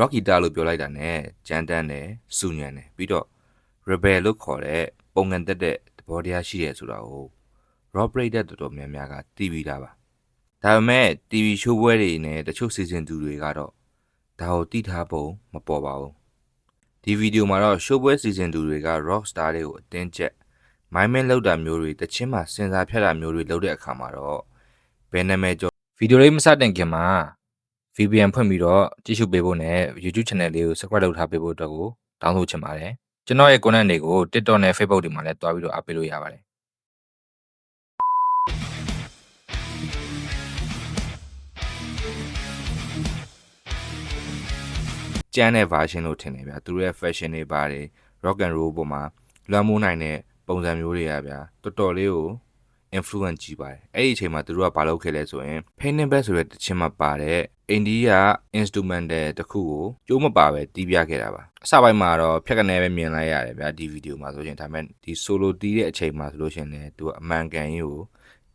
Rocky တာလို့ပြောလိုက်တာ ਨੇ ကြမ်းတမ်းတယ်စူညံတယ်ပြီးတော့ rebel လို့ခေါ်တဲ့ပုံငန်တက်တဲ့သဘောတရားရှိတယ်ဆိုတာကို raw break တဲ့တော်တော်များများကသိပြီးသားပါဒါပေမဲ့ TV show ပွဲတွေနဲ့တချို့ season 2တွေကတော့ဒါကိုသိထားပုံမပေါ်ပါဘူးဒီဗီဒီယိုမှာတော့ show ပွဲ season 2တွေက rock star တွေကိုအတင်းကျပ်မိုင်းမင်းလောက်တာမျိုးတွေတချင်းမှာစင်စာဖြတ်တာမျိုးတွေလုပ်တဲ့အခါမှာတော့ဘယ်နာမည်ကျော်ဗီဒီယိုလေးမစတင်ခင်မှာ VPN ဖွင့်ပြီးတော့ကြည့်ရှုပေးဖို့နဲ့ YouTube channel လေးကို subscribe လုပ်ထားပေးဖို့အတွက်ကိုတောင်းဆိုချင်ပါတယ်ကျွန်တော်ရဲ့ content တွေကို TikTok နဲ့ Facebook တွေမှာလည်းတွားပြီးတော့အားပေးလို့ရပါတယ်ကျန်းတဲ့ version လို့ထင်တယ်ဗျာသူတို့ရဲ့ fashion တွေပါတယ် rock and roll ပေါ်မှာလွှမ်းမိုးနိုင်တဲ့ပုံစံမျိုးတွေကဗျာတော်တော်လေးကို influence ကြီးပါတယ်အဲ့ဒီအချိန်မှာသူတို့ကဘာလုပ်ခဲ့လဲဆိုရင် painting back ဆိုတဲ့တခြင်းမှာပါတဲ့အိန္ဒိယ instrumental တစ်ခုကိုကျိုးမပါပဲတီးပြခဲ့တာပါအစပိုင်းမှာတော့ဖြတ်ကနေပဲမြင်လိုက်ရတယ်ဗျာဒီဗီဒီယိုမှာဆိုရင်ဒါပေမဲ့ဒီ solo တီးတဲ့အချိန်မှာဆိုလို့ရှိရင်လည်းသူကအမှန်ကန်ကြီးကို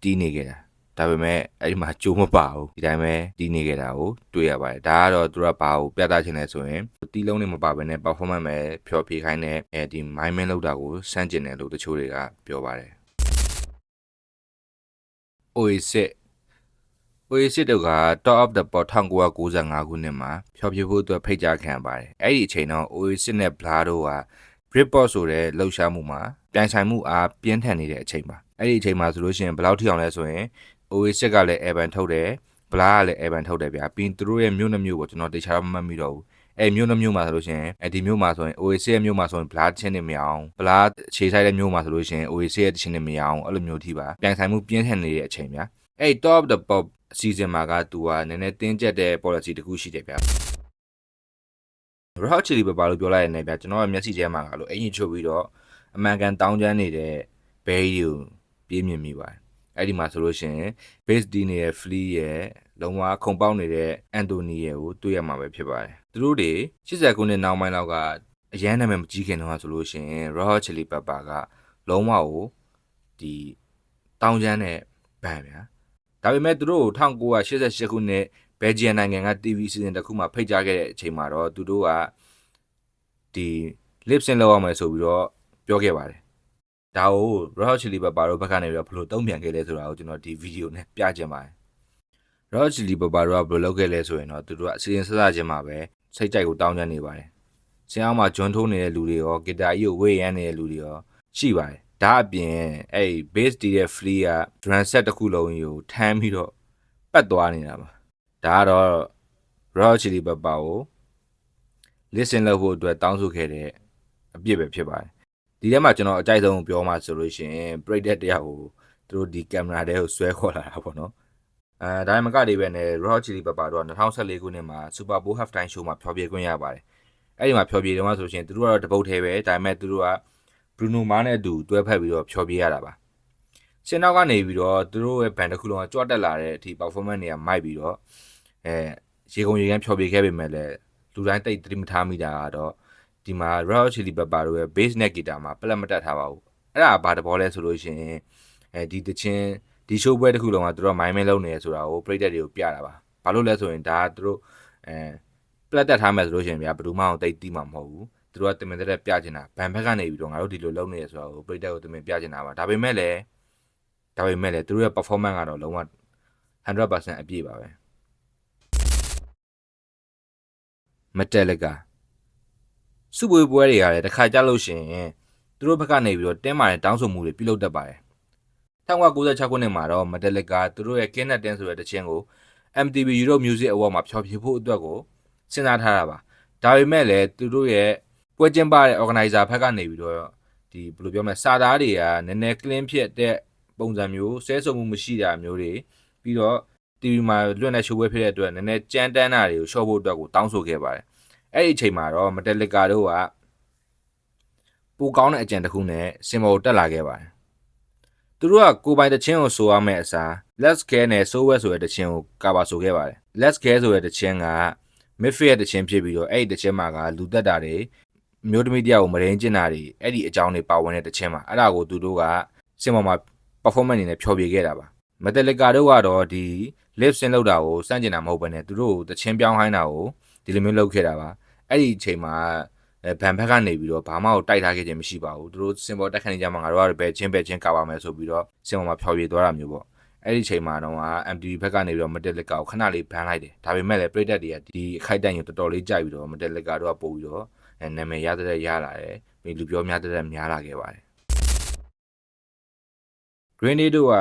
တီးနေခဲ့တာဒါပေမဲ့အဲ့ဒီမှာကြိုးမပါဘူးဒီတိုင်းပဲတီးနေခဲ့တာကိုတွေ့ရပါတယ်ဒါကတော့သူကဘာကိုပြသချင်လဲဆိုရင်တီးလုံးနဲ့မပါဘဲနဲ့ performance ပဲဖျော်ဖြေခိုင်းတဲ့အဲဒီ mind man လောက်တာကိုစမ်းကျင်တယ်လို့တချို့တွေကပြောပါတယ် Oasis Oasis တို့က Top of the Pop 1995ခုနှစ်မှာဖျော်ဖြေဖို့အတွက်ဖိတ်ကြားခံရပါတယ်အဲ့ဒီအချိန်တော့ Oasis နဲ့ Blur တို့က Britpop ဆိုတဲ့လှုပ်ရှားမှုမှာပြိုင်ဆိုင်မှုအားပြင်းထန်နေတဲ့အချိန်ပါအဲ့ဒီအချိန်မှာဆိုလို့ရှိရင်ဘယ်လောက်ထိအောင်လဲဆိုရင် Oasis ကလည်း Evan ထုတ်တယ် Blur ကလည်း Evan ထုတ်တယ်ဗျာပြီးရင်သူတို့ရဲ့မြို့နှမျိုးကိုကျွန်တော်တခြားတော့မမှတ်မိတော့ဘူး အဲ့မြို့နှမျိုးမှာဆိုလို့ရှိရင်အဲ့ဒီမြို့မှာဆိုရင် Oasis ရဲ့မြို့မှာဆိုရင် Blur ချင်းနေမရအောင် Blur ခြေဆိုင်တဲ့မြို့မှာဆိုလို့ရှိရင် Oasis ရဲ့ချင်းနေမရအောင်အဲ့လိုမျိုးထိပါပြိုင်ဆိုင်မှုပြင်းထန်နေတဲ့အချိန်ဗျာအဲ့ Top of the Pop အစီအစဉ်မှာကသူကနည်းနည်းတင်းကျပ်တဲ့ policy တစ်ခုရှိတယ်ဗျာ Red Chili Pepper လို့ပြောလိုက်ရနေဗျာကျွန်တော်ရဲ့မျက်စိထဲမှာကလို့အင်ကြီးချုပ်ပြီးတော့အမှန်ကန်တောင်းကျမ်းနေတဲ့ Berry ကိုပြေးမြင်မိပါတယ် အဲ့ဒီမှာဆိုလို့ရှိရင် Base D နဲ့ Flea ရဲ့လုံးဝခုံပေါက်နေတဲ့ Anthony ရဲ့ကိုတွေ့ရမှာပဲဖြစ်ပါတယ်သူတို့တွေ80ခုနှစ်နောက်ပိုင်းလောက်ကအရန်နာမည်မကြီးခင်တော့ဆိုလို့ရှိရင် Red Chili Pepper ကလုံးဝကိုဒီတောင်းကျမ်းတဲ့ဘန်ဗျာဒါပေမဲ့သူတို့ကို1988ခုနှစ်ဘယ်ဂျီယန်နိုင်ငံက TV စီစဉ်တစ်ခုမှဖိတ်ကြားခဲ့တဲ့အချိန်မှာတော့သူတို့ကဒီ lip sync လောက်ရမယ်ဆိုပြီးတော့ပြောခဲ့ပါတယ်။ ဒါကို Red Hot Chili Pepper တို့ဘက်ကနေပြီးတော့ဘယ်လိုတုံ့ပြန်ခဲ့လဲဆိုတာကိုကျွန်တော်ဒီဗီဒီယိုနဲ့ပြချင်ပါတယ်။ Red Hot Chili Pepper တို့ကဘယ်လိုလုပ်ခဲ့လဲဆိုရင်တော့သူတို့ကအစီအစဉ်ဆက်ဆက်ချင်းမှာပဲစိတ်ကြိုက်ကိုတောင်းကျမ်းနေပါတယ်။ဆင်းအောင်မှာဂျွန်ထိုးနေတဲ့လူတွေရောဂီတာကြီးကိုဝေ့ရမ်းနေတဲ့လူတွေရောရှိပါတယ်။ဒါအပြင်အဲ့ bass တီးတဲ့ flea က drum set တစ်ခုလုံးကြီးကိုထမ်းပြီးတော့ပတ်သွားနေတာပါ။ဒါကတော့ Red Hot Chili Pepper ကို listen လုပ်ဖို့အတွက်တောင်းဆိုခဲ့တဲ့အပြစ်ပဲဖြစ်ပါတယ် ဒီထဲမှာကျွန်တော်အကြိုက်ဆုံးပြောမှဆိုလို့ရှိရင်ပရိသတ်တရားကိုသူတို့ဒီကင်မရာတဲကိုဆွဲခေါ်လာတာပေါ့နော်အဲဒါမှမကတွေပဲနဲ့ Raw Chili Pepper တို့က2014ခုနှစ်မှာ Super Bowl Half Time Show မှာဖျော်ဖြေခွင့်ရပါတယ်အဲ့ဒီမှာဖျော်ဖြေတယ်မှာဆိုရှင်သူတို့ကတော့တပုတ်သေးပဲဒါပေမဲ့သူတို့က Bruno Mars နဲ့အတူတွဲဖက်ပြီးတော့ဖျော်ဖြေရတာပါစင်နောက်ကနေပြီးတော့သူတို့ရဲ့ဘန်တစ်ခုလုံးကကြွတက်လာတဲ့အထိ performance တွေကမိုက်ပြီးတော့အဲရေကုန်ရေကန်းဖျော်ဖြေခဲ့ပေမဲ့လည်းလူတိုင်းတိတ်သတိမထားမိတာကတော့ ဒီမှာ Red Chili Pepper တို့ရဲ့ bass နဲ့ guitar မှာပလက်မတက်ထားပါဘူးအဲ့ဒါဘာတဘောလဲဆိုလို့ရှိရင်အဲဒီတချင်းဒီ show ပွဲတစ်ခုလုံးကသူတို့မိုင်းမဲလုံးနေရဆိုတာကိုပရိသတ်တွေကိုပြတာပါဘာလို့လဲဆိုရင်ဒါကသူတို့အဲပလက်တက်ထားမယ်ဆိုလို့ရှိရင်ဗျာဘယ်သူမှအောင်တိတ်တီးမှာမဟုတ်ဘူးသူတို့ကတင်မတဲ့ပြချင်တာဘန်ဘက်ကနေပြီးတော့ငါတို့ဒီလိုလုပ်နေရဆိုတာကိုပရိသတ်ကိုတင်မပြချင်တာပါဒါပေမဲ့လည်းဒါပေမဲ့လည်းသူတို့ရဲ့ performance ကတော့လုံးဝ100%အပြည့်ပါပဲမတက်လက စုပွေးပွဲတွေကလည်းတစ်ခါကြလို့ရှိရင်သူတို့ဘက်ကနေပြီးတော့တင်းမာတဲ့တောင်းဆိုမှုတွေပြုလုပ်တတ်ပါတယ်1996ခုနှစ်မှာတော့မတက်လကသူတို့ရဲ့ Kenneth Ten ဆိုတဲ့တခြင်းကို MTV Europe Music Award မှာဖျော်ဖြေဖို့အတွက်ကိုစဉ်းစားထားတာပါဒါပေမဲ့လည်းသူတို့ရဲ့ပွဲကျင်းပတဲ့ organizer ဘက်ကနေပြီးတော့ဒီဘယ်လိုပြောမလဲစာသားတွေကနည်းနည်း clean ဖြစ်တဲ့ပုံစံမျိုးဆဲဆုံမှုမရှိတာမျိုးတွေပြီးတော့ TV မှာလွတ်နေရှိုးပွဲဖြစ်တဲ့အတွက်နည်းနည်းကြမ်းတမ်းတာတွေကိုရှော့ဖို့အတွက်ကိုတောင်းဆိုခဲ့ပါတယ် အဲ့ဒီအချိန်မှာတော့မတက်လီကာတို့ကပိုကောင်းတဲ့အကြံတစ်ခုနဲ့စင်မောကိုတက်လာခဲ့ပါတယ်သူတို့ကကိုပိုင်တချင်းကိုဆိုရမယ့်အစား Let's Care နဲ့ So Wet ဆိုတဲ့တချင်းကိုကာပါဆိုခဲ့ပါတယ် Let's Care ဆိုတဲ့တချင်းက Midfield ရဲ့တချင်းဖြစ်ပြီးတော့အဲ့ဒီတချင်းမှာကလူသက်တာတွေမျိုးသမီးတယောက်ကိုမရင်းကျင်တာတွေအဲ့ဒီအကြောင်းတွေပါဝင်တဲ့တချင်းမှာအဲ့ဒါကိုသူတို့ကစင်မောမှာ performance အနေနဲ့ဖျော်ဖြေခဲ့တာပါမတက်လီကာတို့ကတော့ဒီ lip sync လောက်တာကိုစန့်ကျင်တာမဟုတ်ဘဲနဲ့သူတို့ကိုတချင်းပြောင်းဟိုင်းတာကိုဒီလိုမျိုးလုပ်ခဲ့တာပါ အဲ့ဒီအချိန်မှာအဲဘန်ဘက်ကနေပြီးတော့ဘာမှကိုတိုက်ထားခဲ့ခြင်းမရှိပါဘူးသူတို့စင်ပေါ်တက်ခဏကြမှာငါတို့ကပဲချင်းပဲချင်းကပါမယ်ဆိုပြီးတော့စင်ပေါ်မှာဖျော်ရည်သွားတာမျိုးပေါ့အဲ့ဒီအချိန်မှာတော့ MTV ဘက်ကနေပြီးတော့မတက်လက်ကောက်ခဏလေးဘန်လိုက်တယ်ဒါပေမဲ့လည်းပြည်သက်တွေကဒီအခိုက်အတန့်ကိုတော်တော်လေးကြိုက်ပြီးတော့မတက်လက်ကတော့ပို့ပြီးတော့အဲနာမည်ရတဲ့ရလာတယ်ပြီးလူပြောများတဲ့များလာခဲ့ပါတယ် Green Day တို့က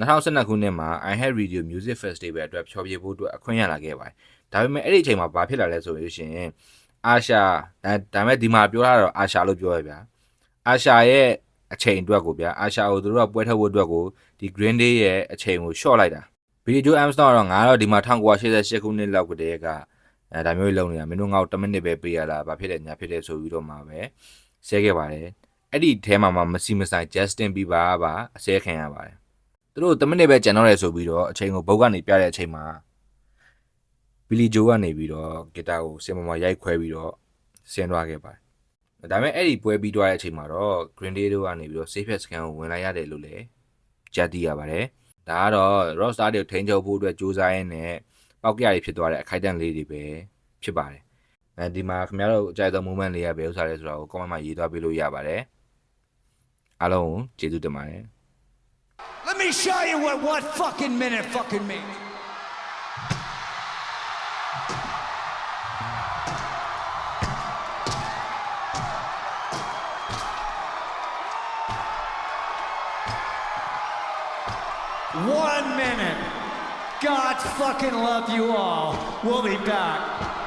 2012ခုနှစ်မှာ I Had Radio Music Festival အတွက်ဖျော်ဖြေဖို့အတွက်အခွင့်ရလာခဲ့ပါတယ်။ ဒါပေမဲ့အဲ့ဒီအချိန်မှာဘာဖြစ်လာလဲဆိုလို့ရှိရင်အာရှာဒါဒါမဲ့ဒီမှာပြောတာတော့အာရှာလို့ပြောရဗျာ။အာရှာရဲ့အချိန်အတွက်ကိုဗျာအာရှာကိုသူတို့ကပွဲထုတ်ဖို့အတွက်ကိုဒီ Green Day ရဲ့အချိန်ကို short လိုက်တာ။ Billy Joe Armstrong ကတော့ငါတော့ဒီမှာ1988ခုနှစ်လောက်ကတည်းကအဲဒါမျိုးကြီးလုပ်နေတာမင်းတို့ငါ့ကို10မိနစ်ပဲပေးရလားဘာဖြစ်လဲညာဖြစ်တယ်ဆိုပြီးတော့မှပဲဆဲခဲ့ပါတယ်။အဲ့ဒီအဲမှာမှမစီမဆိုင် Justin Bieber ကပါအဆဲခံရပါတယ်။သူတို့10မိနစ်ပဲကြံတော့တယ်ဆိုပြီးတော့အချိန်ကိုဘုတ်ကနေပြတဲ့အချိန်မှာ ဘီလီဂျိုကနေပြီးတော့ဂီတာကိုစင်မမရိုက်ခွဲပြီးတော့ဆင်းသွားခဲ့ပါတယ်။ဒါပေမဲ့အဲ့ဒီပွဲပြီးသွားတဲ့အချိန်မှာတော့ Green Day တို့ကနေပြီးတော့ Safe Scan ကိုဝင်လိုက်ရတယ်လို့လည်းကြားသိရပါတယ်။ဒါကတော့ Rockstar တွေကိုထိန်းချုပ်ဖို့အတွက်စူးစမ်းရင်းနဲ့ပောက်ကရတွေဖြစ်သွားတဲ့အခိုက်အတန့်လေးတွေပဲဖြစ်ပါတယ်။အဲဒီမှာခင်ဗျားတို့အကြိုက်ဆုံး moment လေးရပဲဥစားလဲဆိုတော့ comment မှာရေးသွားပေးလို့ရပါတယ်။အားလုံးကိုကျေးဇူးတင်ပါတယ်။ Let me show you what one fucking minute fucking means. One minute. God fucking love you all. We'll be back.